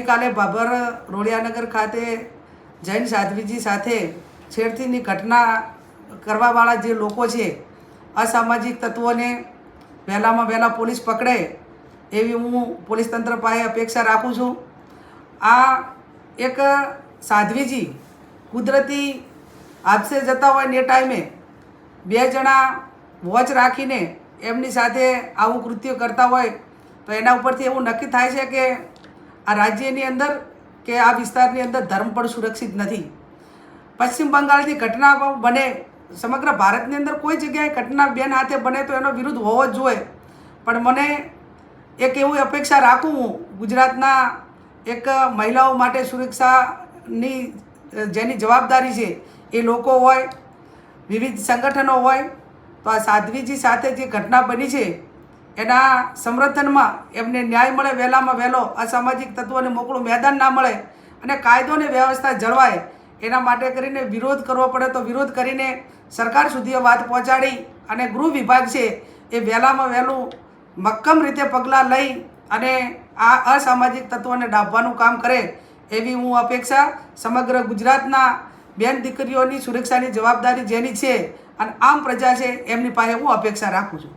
ગઈકાલે બાબર રોડિયાનગર ખાતે જૈન સાધ્વીજી સાથે છેડતીની ઘટના કરવાવાળા જે લોકો છે, અસામાજિક તત્વોને વહેલામાં વહેલા પોલીસ પકડે એવી હું પોલીસ તંત્ર પાસે અપેક્ષા રાખું છું. આ એક સાધ્વીજી કુદરતી હાદસે જતા હોય ને ટાઈમે બે જણા વોચ રાખીને એમની સાથે આવું કૃત્ય કરતા હોય તો એના ઉપરથી એવું નક્કી થાય છે કે આ રાજ્યની અંદર કે આ વિસ્તારની અંદર ધર્મ પણ સુરક્ષિત નથી. પશ્ચિમ બંગાળની ઘટના બને, સમગ્ર ભારતની અંદર કોઈ જગ્યાએ ઘટના બેન હાથે બને તો એનો વિરુદ્ધ હોવો જ જોઈએ. પણ મને એક એવું અપેક્ષા રાખું હું, ગુજરાતના એક મહિલાઓ માટે સુરક્ષાની જેની જવાબદારી છે એ લોકો હોય, વિવિધ સંગઠનો હોય, તો આ સાધ્વીજી સાથે જે ઘટના બની છે એના સમર્થનમાં એમને ન્યાય મળે, વહેલામાં વહેલો અસામાજિક તત્વોને મોકળું મેદાન ના મળે અને કાયદો અને વ્યવસ્થા જળવાય, એના માટે કરીને વિરોધ કરવો પડે તો વિરોધ કરીને સરકાર સુધી વાત પહોંચાડી અને ગૃહ વિભાગ છે એ વહેલામાં વહેલું મક્કમ રીતે પગલાં લઈ અને આ અસામાજિક તત્વોને ડાબવાનું કામ કરે એવી હું અપેક્ષા સમગ્ર ગુજરાતના બેન દીકરીઓની સુરક્ષાની જવાબદારી જેની છે અને આમ પ્રજા છે એમની પાસે હું અપેક્ષા રાખું છું.